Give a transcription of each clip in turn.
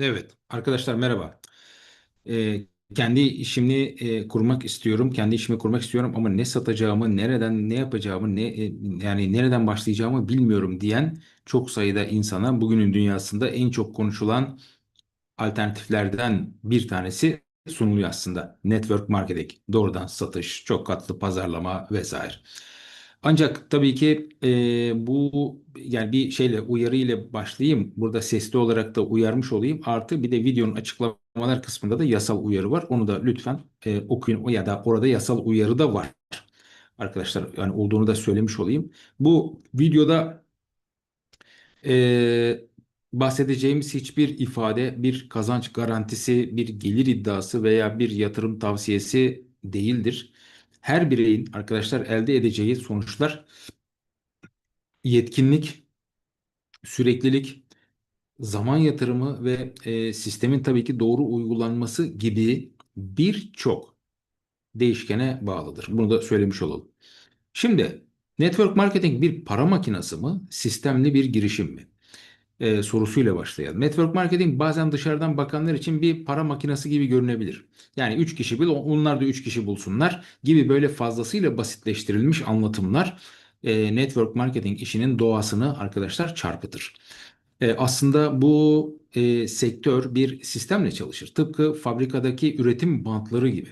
Evet, arkadaşlar merhaba. Ee, kendi işimi e, kurmak istiyorum, kendi işimi kurmak istiyorum ama ne satacağımı, nereden ne yapacağımı, ne e, yani nereden başlayacağımı bilmiyorum diyen çok sayıda insana bugünün dünyasında en çok konuşulan alternatiflerden bir tanesi sunuluyor aslında. Network marketing, doğrudan satış, çok katlı pazarlama vesaire. Ancak tabii ki e, bu yani bir şeyle uyarı ile başlayayım. Burada sesli olarak da uyarmış olayım. Artı bir de videonun açıklamalar kısmında da yasal uyarı var. Onu da lütfen e, okuyun ya da orada yasal uyarı da var. Arkadaşlar yani olduğunu da söylemiş olayım. Bu videoda e, bahsedeceğimiz hiçbir ifade bir kazanç garantisi, bir gelir iddiası veya bir yatırım tavsiyesi değildir. Her bireyin arkadaşlar elde edeceği sonuçlar yetkinlik, süreklilik, zaman yatırımı ve e, sistemin tabii ki doğru uygulanması gibi birçok değişkene bağlıdır. Bunu da söylemiş olalım. Şimdi network marketing bir para makinası mı, sistemli bir girişim mi? E, sorusuyla başlayalım. Network marketing bazen dışarıdan bakanlar için bir para makinesi gibi görünebilir. Yani 3 kişi bil, onlar da 3 kişi bulsunlar gibi böyle fazlasıyla basitleştirilmiş anlatımlar e, network marketing işinin doğasını arkadaşlar çarpıtır. E, aslında bu e, sektör bir sistemle çalışır. Tıpkı fabrikadaki üretim bantları gibi.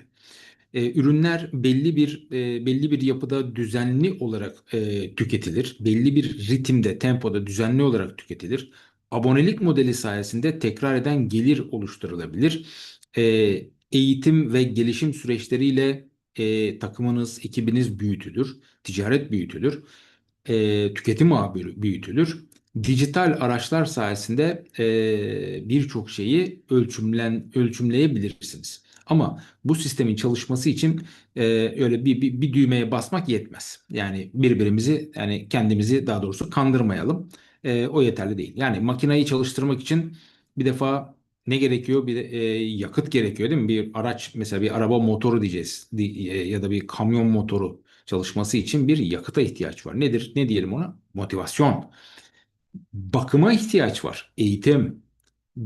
E, ürünler belli bir e, belli bir yapıda düzenli olarak e, tüketilir. Belli bir ritimde, tempoda düzenli olarak tüketilir. Abonelik modeli sayesinde tekrar eden gelir oluşturulabilir. E, eğitim ve gelişim süreçleriyle e, takımınız, ekibiniz büyütülür. Ticaret büyütülür. E, tüketim ağı büyütülür. Dijital araçlar sayesinde e, birçok şeyi ölçümlen ölçümleyebilirsiniz. Ama bu sistemin çalışması için e, öyle bir, bir, bir düğmeye basmak yetmez. Yani birbirimizi yani kendimizi daha doğrusu kandırmayalım. E, o yeterli değil. Yani makineyi çalıştırmak için bir defa ne gerekiyor? Bir de e, yakıt gerekiyor değil mi? Bir araç mesela bir araba motoru diyeceğiz e, ya da bir kamyon motoru çalışması için bir yakıta ihtiyaç var. Nedir? Ne diyelim ona? Motivasyon. Bakıma ihtiyaç var. Eğitim.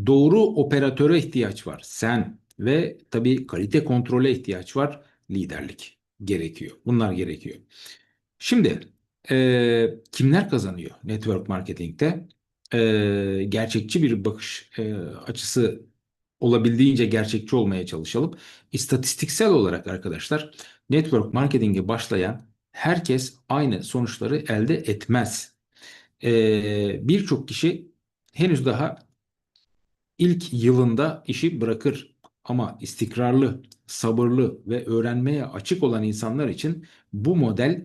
Doğru operatöre ihtiyaç var. Sen ve tabii kalite kontrole ihtiyaç var. Liderlik gerekiyor. Bunlar gerekiyor. Şimdi e, kimler kazanıyor network marketingte? E, gerçekçi bir bakış e, açısı olabildiğince gerçekçi olmaya çalışalım. İstatistiksel olarak arkadaşlar network marketing'e başlayan herkes aynı sonuçları elde etmez. E, Birçok kişi henüz daha ilk yılında işi bırakır. Ama istikrarlı, sabırlı ve öğrenmeye açık olan insanlar için bu model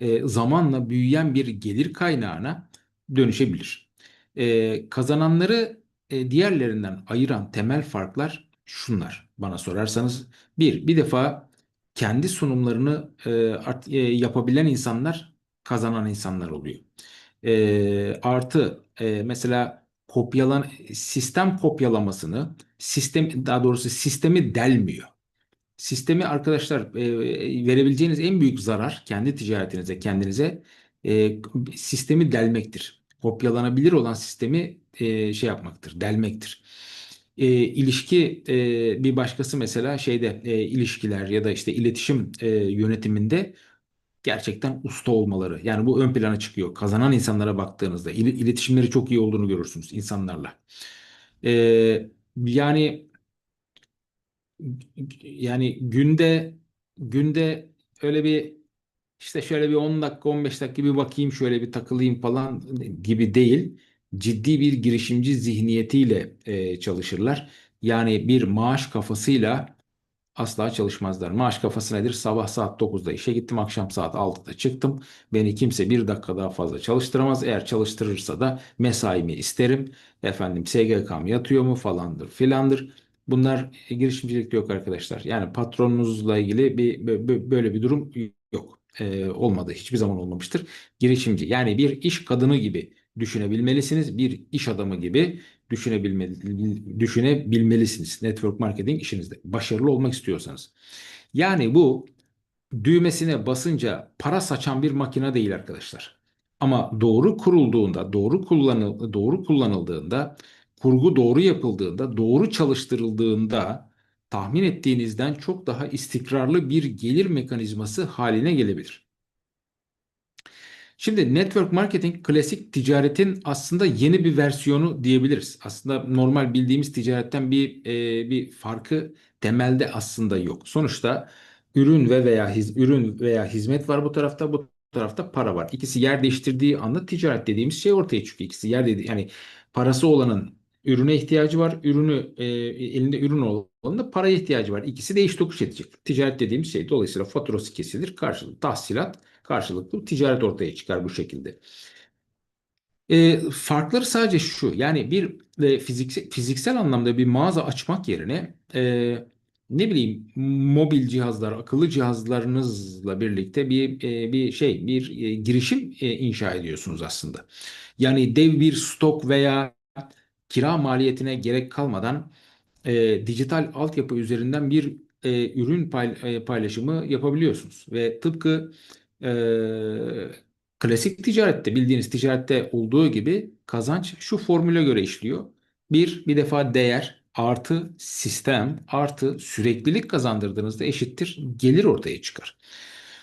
e, zamanla büyüyen bir gelir kaynağına dönüşebilir. E, kazananları e, diğerlerinden ayıran temel farklar şunlar bana sorarsanız. Bir, bir defa kendi sunumlarını yapabilen insanlar kazanan insanlar oluyor. Artı mesela kopyalan sistem kopyalamasını sistem daha doğrusu sistemi delmiyor. Sistemi arkadaşlar e, verebileceğiniz en büyük zarar kendi ticaretinize, kendinize e, sistemi delmektir. Kopyalanabilir olan sistemi e, şey yapmaktır, delmektir. E, ilişki e, bir başkası mesela şeyde e, ilişkiler ya da işte iletişim e, yönetiminde gerçekten usta olmaları. Yani bu ön plana çıkıyor. Kazanan insanlara baktığınızda il, iletişimleri çok iyi olduğunu görürsünüz insanlarla. Ee, yani yani günde günde öyle bir işte şöyle bir 10 dakika 15 dakika bir bakayım şöyle bir takılayım falan gibi değil. Ciddi bir girişimci zihniyetiyle e, çalışırlar. Yani bir maaş kafasıyla asla çalışmazlar. Maaş kafası nedir? Sabah saat 9'da işe gittim, akşam saat 6'da çıktım. Beni kimse bir dakika daha fazla çalıştıramaz. Eğer çalıştırırsa da mesaimi isterim. Efendim SGK'm yatıyor mu falandır filandır. Bunlar e, girişimcilikte yok arkadaşlar. Yani patronunuzla ilgili bir böyle bir durum yok. Ee, olmadı. Hiçbir zaman olmamıştır. Girişimci yani bir iş kadını gibi düşünebilmelisiniz. Bir iş adamı gibi düşünebilmeli, düşünebilmelisiniz network marketing işinizde. Başarılı olmak istiyorsanız. Yani bu düğmesine basınca para saçan bir makine değil arkadaşlar. Ama doğru kurulduğunda, doğru kullanıl doğru kullanıldığında kurgu doğru yapıldığında, doğru çalıştırıldığında tahmin ettiğinizden çok daha istikrarlı bir gelir mekanizması haline gelebilir. Şimdi network marketing klasik ticaretin aslında yeni bir versiyonu diyebiliriz. Aslında normal bildiğimiz ticaretten bir e, bir farkı temelde aslında yok. Sonuçta ürün ve veya hiz, ürün veya hizmet var bu tarafta, bu tarafta para var. İkisi yer değiştirdiği anda ticaret dediğimiz şey ortaya çıkıyor. İkisi yer dedi yani parası olanın ürüne ihtiyacı var. Ürünü e, elinde ürün olanın da paraya ihtiyacı var. İkisi değiş tokuş edecek. Ticaret dediğimiz şey dolayısıyla faturası kesilir. Karşılık tahsilat karşılıklı ticaret ortaya çıkar bu şekilde. E, farkları sadece şu yani bir e, fiziksel, fiziksel anlamda bir mağaza açmak yerine e, ne bileyim mobil cihazlar, akıllı cihazlarınızla birlikte bir e, bir şey, bir e, girişim e, inşa ediyorsunuz aslında. Yani dev bir stok veya kira maliyetine gerek kalmadan e, dijital altyapı üzerinden bir e, ürün pay, e, paylaşımı yapabiliyorsunuz ve tıpkı e, klasik ticarette bildiğiniz ticarette olduğu gibi kazanç şu formüle göre işliyor. Bir, bir defa değer artı sistem artı süreklilik kazandırdığınızda eşittir gelir ortaya çıkar.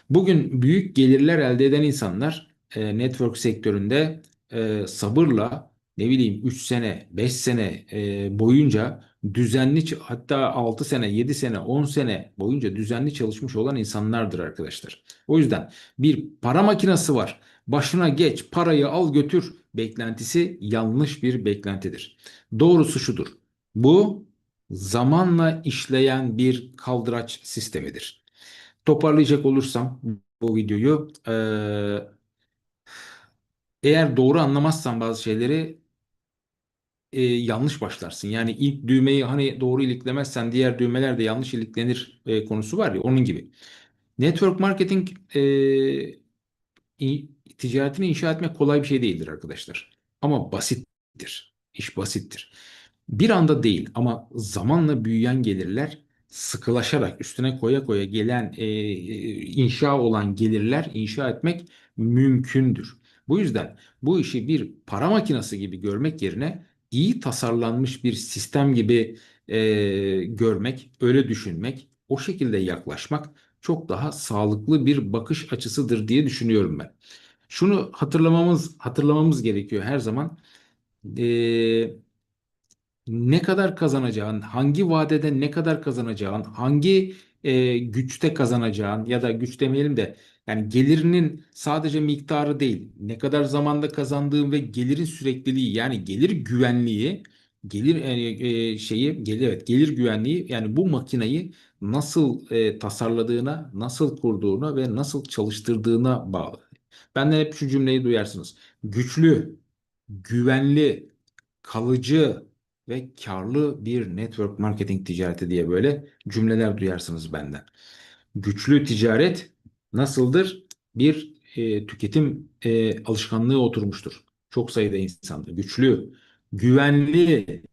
Bugün büyük gelirler elde eden insanlar e, network sektöründe e, sabırla ne bileyim 3 sene 5 sene e, boyunca düzenli hatta 6 sene 7 sene 10 sene boyunca düzenli çalışmış olan insanlardır arkadaşlar. O yüzden bir para makinesi var. Başına geç parayı al götür beklentisi yanlış bir beklentidir. Doğrusu şudur. Bu zamanla işleyen bir kaldıraç sistemidir. Toparlayacak olursam bu videoyu eğer doğru anlamazsan bazı şeyleri e, yanlış başlarsın. Yani ilk düğmeyi hani doğru iliklemezsen diğer düğmeler de yanlış iliklenir e, konusu var ya onun gibi. Network marketing e, ticaretini inşa etmek kolay bir şey değildir arkadaşlar. Ama basittir. İş basittir. Bir anda değil ama zamanla büyüyen gelirler sıkılaşarak üstüne koya koya gelen e, inşa olan gelirler inşa etmek mümkündür. Bu yüzden bu işi bir para makinesi gibi görmek yerine iyi tasarlanmış bir sistem gibi e, görmek, öyle düşünmek, o şekilde yaklaşmak çok daha sağlıklı bir bakış açısıdır diye düşünüyorum ben. Şunu hatırlamamız hatırlamamız gerekiyor her zaman. E, ne kadar kazanacağın, hangi vadede ne kadar kazanacağın, hangi e, güçte kazanacağın ya da güç demeyelim de yani gelirinin sadece miktarı değil, ne kadar zamanda kazandığın ve gelirin sürekliliği yani gelir güvenliği, gelir e, şeyi, gelir evet gelir güvenliği yani bu makinayı nasıl e, tasarladığına, nasıl kurduğuna ve nasıl çalıştırdığına bağlı. Benden hep şu cümleyi duyarsınız. Güçlü, güvenli, kalıcı ve karlı bir network marketing ticareti diye böyle cümleler duyarsınız benden. Güçlü ticaret nasıldır? Bir e, tüketim e, alışkanlığı oturmuştur. Çok sayıda insanda. Güçlü, güvenli.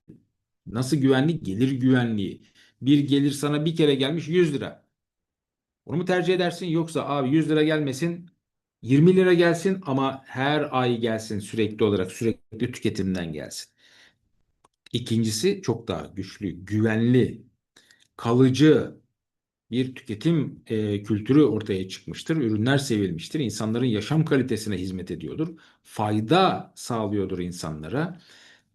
Nasıl güvenli? Gelir güvenliği. Bir gelir sana bir kere gelmiş 100 lira. Onu mu tercih edersin yoksa abi 100 lira gelmesin 20 lira gelsin ama her ay gelsin sürekli olarak sürekli tüketimden gelsin. İkincisi çok daha güçlü, güvenli, kalıcı, bir tüketim e, kültürü ortaya çıkmıştır. Ürünler sevilmiştir. İnsanların yaşam kalitesine hizmet ediyordur. Fayda sağlıyordur insanlara.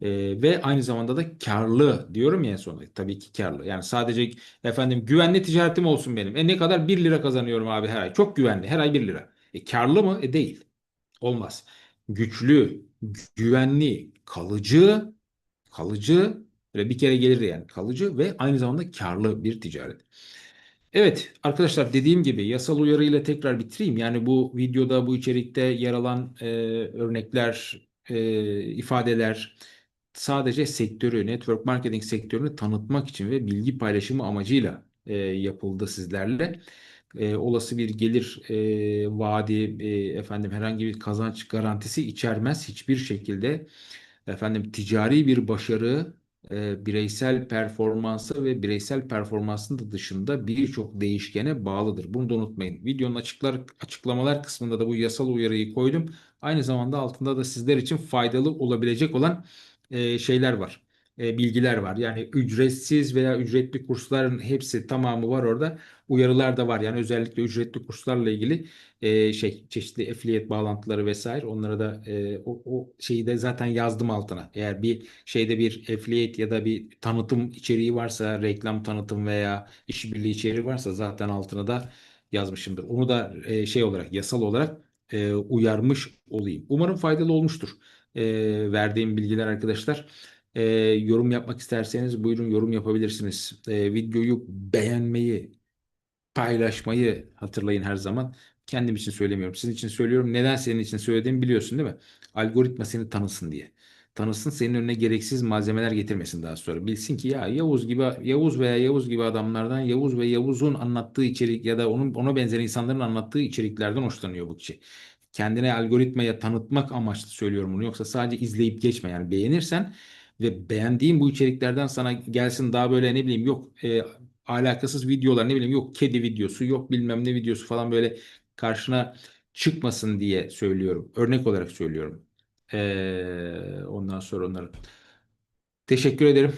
E, ve aynı zamanda da karlı diyorum ya en sonunda. Tabii ki karlı. Yani sadece efendim güvenli ticaretim olsun benim. E ne kadar 1 lira kazanıyorum abi her ay. Çok güvenli. Her ay 1 lira. E karlı mı? E değil. Olmaz. Güçlü, güvenli, kalıcı, kalıcı ve bir kere gelir yani kalıcı ve aynı zamanda karlı bir ticaret. Evet arkadaşlar dediğim gibi yasal uyarı ile tekrar bitireyim. Yani bu videoda bu içerikte yer alan e, örnekler, e, ifadeler sadece sektörü, network marketing sektörünü tanıtmak için ve bilgi paylaşımı amacıyla e, yapıldı sizlerle. E, olası bir gelir e, vaadi, e, efendim herhangi bir kazanç garantisi içermez hiçbir şekilde. Efendim ticari bir başarı e, bireysel performansı ve bireysel performansın da dışında birçok değişkene bağlıdır. Bunu da unutmayın. Videonun açıklar, açıklamalar kısmında da bu yasal uyarıyı koydum. Aynı zamanda altında da sizler için faydalı olabilecek olan e, şeyler var. E, bilgiler var. Yani ücretsiz veya ücretli kursların hepsi tamamı var orada. Uyarılar da var. Yani özellikle ücretli kurslarla ilgili e, şey çeşitli affiliate bağlantıları vesaire onlara da e, o, o şeyi de zaten yazdım altına. Eğer bir şeyde bir affiliate ya da bir tanıtım içeriği varsa, reklam tanıtım veya işbirliği içeriği varsa zaten altına da yazmışımdır. Onu da e, şey olarak yasal olarak e, uyarmış olayım. Umarım faydalı olmuştur. E, verdiğim bilgiler arkadaşlar. E, yorum yapmak isterseniz buyurun yorum yapabilirsiniz. E, videoyu beğenmeyi, paylaşmayı hatırlayın her zaman. Kendim için söylemiyorum. Sizin için söylüyorum. Neden senin için söylediğimi biliyorsun değil mi? Algoritma seni tanısın diye. Tanısın senin önüne gereksiz malzemeler getirmesin daha sonra. Bilsin ki ya Yavuz gibi Yavuz veya Yavuz gibi adamlardan Yavuz ve Yavuz'un anlattığı içerik ya da onun ona benzer insanların anlattığı içeriklerden hoşlanıyor bu kişi. Kendine algoritmaya tanıtmak amaçlı söylüyorum bunu. Yoksa sadece izleyip geçme. Yani beğenirsen ve beğendiğin bu içeriklerden sana gelsin daha böyle ne bileyim yok e, alakasız videolar ne bileyim yok kedi videosu yok bilmem ne videosu falan böyle karşına çıkmasın diye söylüyorum. Örnek olarak söylüyorum. Ee, ondan sonra onları. Teşekkür ederim.